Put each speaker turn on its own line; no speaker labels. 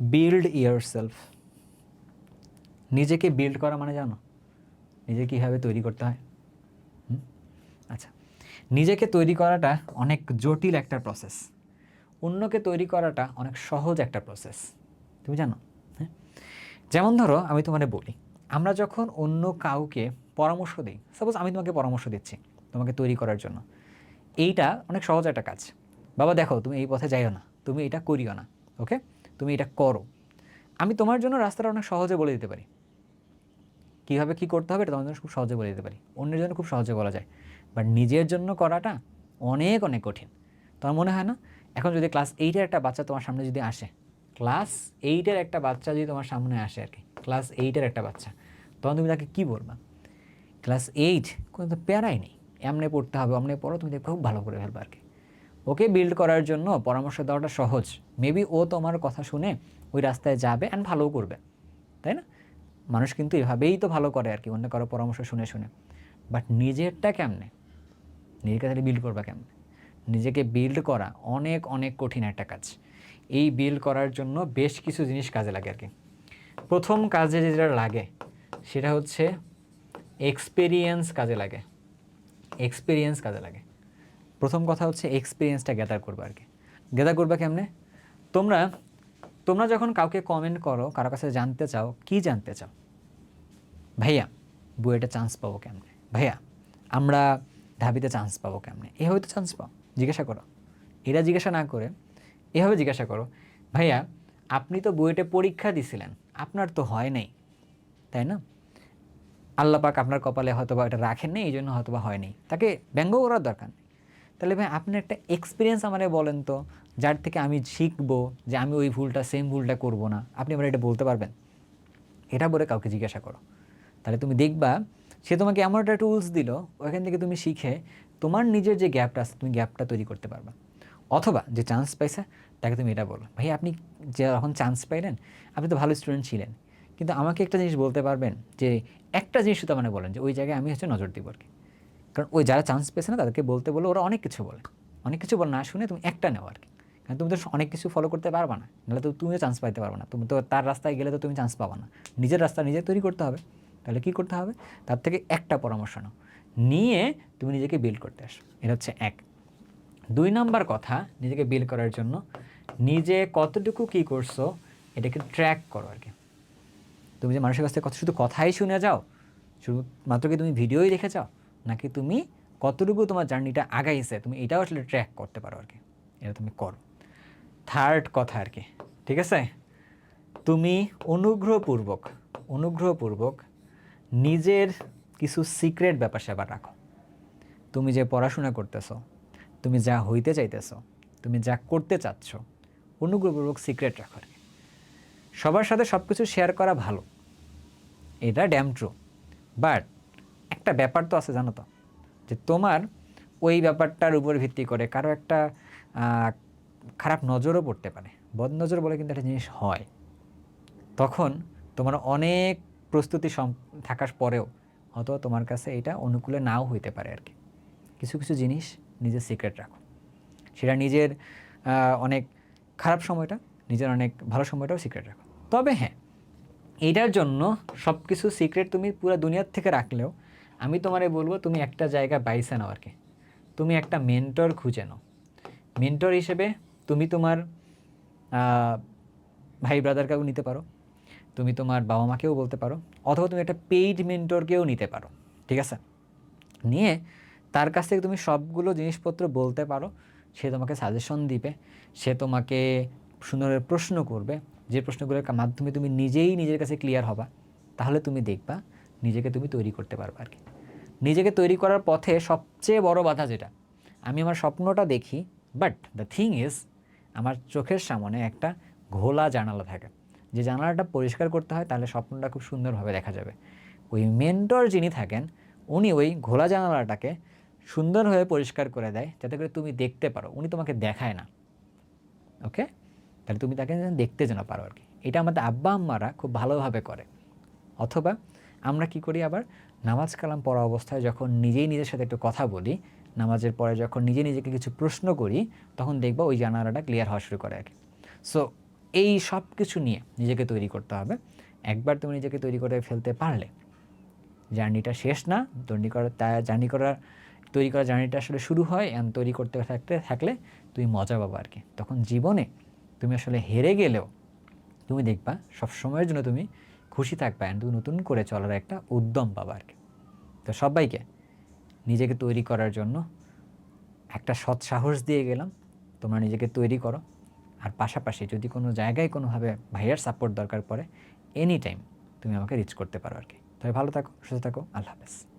Build yourself নিজেকে build করা মানে জানো? নিজে কীভাবে তৈরি করতে হয়? আচ্ছা। নিজেকে তৈরি করাটা অনেক জটিল একটা প্রসেস অন্যকে তৈরি করাটা অনেক সহজ একটা প্রসেস তুমি জানো? হ্যাঁ? যেমন ধরো, আমি তোমাকে বলি, আমরা যখন অন্য কাউকে পরামর্শ দিই সাপোজ আমি তোমাকে পরামর্শ দিচ্ছি, তোমাকে তৈরি করার জন্য। এইটা অনেক সহজ একটা কাজ। বাবা, দেখো, তুমি এই পথে যাইও না, তুমি এটা করিও না ওকে তুমি এটা করো। আমি তোমার জন্য রাস্তাটা অনেক সহজে বলে দিতে পারি। কীভাবে কী করতে হবে এটা তোমার জন্য খুব সহজে বলে দিতে পারি। অন্যের জন্য খুব সহজে বলা যায়। বাট নিজের জন্য করাটা অনেক অনেক কঠিন। তোমার মনে হয় না? এখন যদি ক্লাস এইটের একটা বাচ্চা তোমার সামনে যদি আসে ক্লাস এইটের একটা বাচ্চা যদি তোমার সামনে আসে আর কি ক্লাস এইটের একটা বাচ্চা, তখন তুমি তাকে কী বলবা? ক্লাস এইট কোনো তো প্যারাই নেই। এমনি পড়তে হবে, অমনে পড়ো, তুমি খুব ভালো করে ফেলবে আর কি। ওকে বিল্ড করার জন্য পরামর্শ দেওয়াটা সহজ। মেবি ও তোমার কথা শুনে ওই রাস্তায় যাবে অ্যান্ড ভালোও করবে, তাই না? মানুষ কিন্তু এভাবেই তো ভালো করে আর কি, অন্য কারও পরামর্শ শুনে শুনে। বাট নিজেরটা কেমনে? নিজেকে তাহলে বিল্ড করবা কেমনে? নিজেকে বিল্ড করা অনেক অনেক কঠিন একটা কাজ। এই বিল্ড করার জন্য বেশ কিছু জিনিস কাজে লাগে আর কি। প্রথম কাজে যেটা লাগে, সেটা হচ্ছে এক্সপেরিয়েন্স কাজে লাগে। এক্সপিরিয়েন্স কাজে লাগে। প্রথম কথা হচ্ছে এক্সপিরিয়েন্সটা গ্যাদার করবে আর কি গ্যাদার করবে কেমনে? তোমরা তোমরা যখন কাউকে কমেন্ট করো, কারও কাছে জানতে চাও, কি জানতে চাও? ভাইয়া, বুয়েটে চান্স পাবো কেমনে? ভাইয়া, আমরা ঢাবিতে চান্স পাবো কেমনে? এভাবে তো চান্স পাও, জিজ্ঞাসা করো। এরা জিজ্ঞাসা না করে, এভাবে জিজ্ঞাসা করো, ভাইয়া, আপনি তো বুয়েটে পরীক্ষা দিছিলেন, আপনার তো হয় নাই। তাই না? আল্লাহ পাক আপনার কপালে হয়তো বা এটা রাখেন নেই এই জন্য হয়তো বা হয়নি তাকে ব্যঙ্গ করার দরকার নেই। তাহলে ভাই, আপনি একটা এক্সপিরিয়েন্স আমারে বলেন তো, যার থেকে আমি শিখব যে আমি ওই ভুলটা সেম ভুলটা করব না। আপনি আমার এটা বলতে পারবেন? এটা বলে কাউকে জিজ্ঞাসা করো। তাহলে তুমি দেখবা, সে তোমাকে এমন একটা টুলস দিল, ওখান থেকে তুমি শিখে তোমার নিজের যে গ্যাপটা আছে, তুমি গ্যাপটা তৈরি করতে পারবা। অথবা যে চান্স পাইছে, তাকে তুমি এটা বলো, ভাই, আপনি যে যখন চান্স পাইলেন, আপনি তো ভালো স্টুডেন্ট ছিলেন। কিন্তু আমাকে একটা জিনিস বলতে পারবেন যে, একটা জিনিস শুধু মানে বলেন যে, ওই জায়গায় আমি হচ্ছে নজর দিব আর কি কারণ ওই যারা চান্স পেয়েছে না, তাদেরকে বলতে বলে ওরা অনেক কিছু বলে। অনেক কিছু বলে না শুনে তুমি একটা নেও আর কি। কারণ তুমি তো অনেক কিছু ফলো করতে পারবে না। নাহলে তো তুমিও চান্স পাইতে পারবে না। তুমি তো তার রাস্তায় গেলে তো তুমি চান্স পাবা না। নিজের রাস্তা নিজে তৈরি করতে হবে। তাহলে কী করতে হবে? তার থেকে একটা পরামর্শ নাও। নিয়ে তুমি নিজেকে বিল্ড করতে আসো। এটা হচ্ছে এক। দুই নাম্বার কথা, নিজেকে বিল্ড করার জন্য নিজে কতটুকু কী করছ, এটাকে ট্র্যাক করো আর কি। তুমি যে মানুষের কাছ থেকে কত শুধু কথাই শুনে যাও শুধু মাত্র কি তুমি ভিডিওই দেখে যাও? নাকি তুমি কতটুকু তোমার জার্নিটা আগাইছে, তুমি এটাও আসলে ট্র্যাক করতে পারো আর কি এটা তুমি করো। থার্ড কথা আর কি ঠিক আছে? তুমি অনুগ্রহপূর্বক অনুগ্রহপূর্বক নিজের কিছু সিক্রেট ব্যাপার স্যাপার রাখো। তুমি যে পড়াশোনা করতেছো, তুমি যা হইতে চাইতেছো, তুমি যা করতে চাচ্ছ, অনুগ্রহপূর্বক সিক্রেট রাখো আর কি সবার সাথে সব কিছু শেয়ার করা ভালো। এটা ড্যাম ট্রু বাট একটা ব্যাপার তো আছে, জানো তো? যে তোমার ওই ব্যাপারটার উপর ভিত্তি করে কারও একটা খারাপ নজরও পড়তে পারে। বদনজর বলে কিন্তু একটা জিনিস হয়। তখন তোমার অনেক প্রস্তুতি সম, থাকার পরেও হয়তো তোমার কাছে এটা অনুকূলে নাও হইতে পারে আর কি। কিছু কিছু জিনিস নিজের সিক্রেট রাখো। সেটা নিজের অনেক খারাপ সময়টা, নিজের অনেক ভালো সময়টাও সিক্রেট রাখো। তবে হ্যাঁ এইটার জন্য সব কিছু সিক্রেট তুমি পুরো দুনিয়ার থেকে রাখলেও আমি তোমারে বলব, তুমি একটা জায়গা বাইসে নাও আর কি। তুমি একটা মেন্টর খুঁজে নাও। মেন্টর হিসেবে তুমি তোমার ভাই ব্রাদারকেও নিতে পারো, তুমি তোমার বাবা মাকেও বলতে পারো, অথবা তুমি একটা পেইড মেন্টরকেও নিতে পারো, ঠিক আছে? নিয়ে তার কাছ থেকে তুমি সবগুলো জিনিসপত্র বলতে পারো, সে তোমাকে সাজেশন দিবে, সে তোমাকে সুন্দর প্রশ্ন করবে, যে প্রশ্নগুলোর মাধ্যমে তুমি নিজেই নিজের কাছে ক্লিয়ার হবা, তাহলে তুমি দেখবা নিজেকে তুমি তৈরি করতে পারবে আর কি। নিজেকে তৈরি করার পথে সবচেয়ে বড় বাধা যেটা, আমি আমার স্বপ্নটা দেখি বাট দ্য থিং ইজ আমার চোখের সামনে একটা ঘোলা জানালা থাকে। যে জানালাটা পরিষ্কার করতে হয়, তাহলে স্বপ্নটা খুব সুন্দরভাবে দেখা যাবে। ওই মেন্টর যিনি থাকেন, উনি ওই ঘোলা জানালাটাকে সুন্দরভাবে পরিষ্কার করে দেয়, যাতে করে তুমি দেখতে পারো। উনি তোমাকে দেখায় না। ওকে তাহলে তুমি তাকে দেখতে যেন পারো আর কি। এটা আমাদের আব্বা আম্মারা খুব ভালোভাবে করে। অথবা আমরা কি করি আবার? নামাজ কালাম পড়া অবস্থায় যখন নিজেই নিজের সাথে একটু কথা বলি, নামাজের পরে যখন নিজে নিজেকে কিছু প্রশ্ন করি, তখন দেখবা ওই জানালাটা ক্লিয়ার হওয়া শুরু করে আর কি সো এই সব কিছু নিয়ে নিজেকে তৈরি করতে হবে। একবার তুমি নিজেকে তৈরি করে ফেলতে পারলে, জার্নিটা শেষ না। তৈরি করার তা, জার্নি করার, তৈরি করার জার্নিটা আসলে শুরু হয় and তৈরি করতে থাকতে, থাকলে তুমি মজা পাবা আর কি তখন জীবনে তুমি আসলে হেরে গেলেও তুমি দেখবা সব সময়ের জন্য তুমি খুশি থাকবা অ্যান্ড নতুন করে চলার একটা উদ্যম পাবা আর কি। তো সবাইকে নিজেকে তৈরি করার জন্য একটা সৎ সাহস দিয়ে গেলাম, তোমরা নিজেকে তৈরি করো। আর পাশাপাশি যদি কোনো জায়গায় কোনোভাবে ভাইয়ার সাপোর্ট দরকার পড়ে এনি টাইম তুমি আমাকে রিচ করতে পারো আর কি। তবে ভালো থাকো, সুস্থ থাকো, আল্লাহ হাফেজ।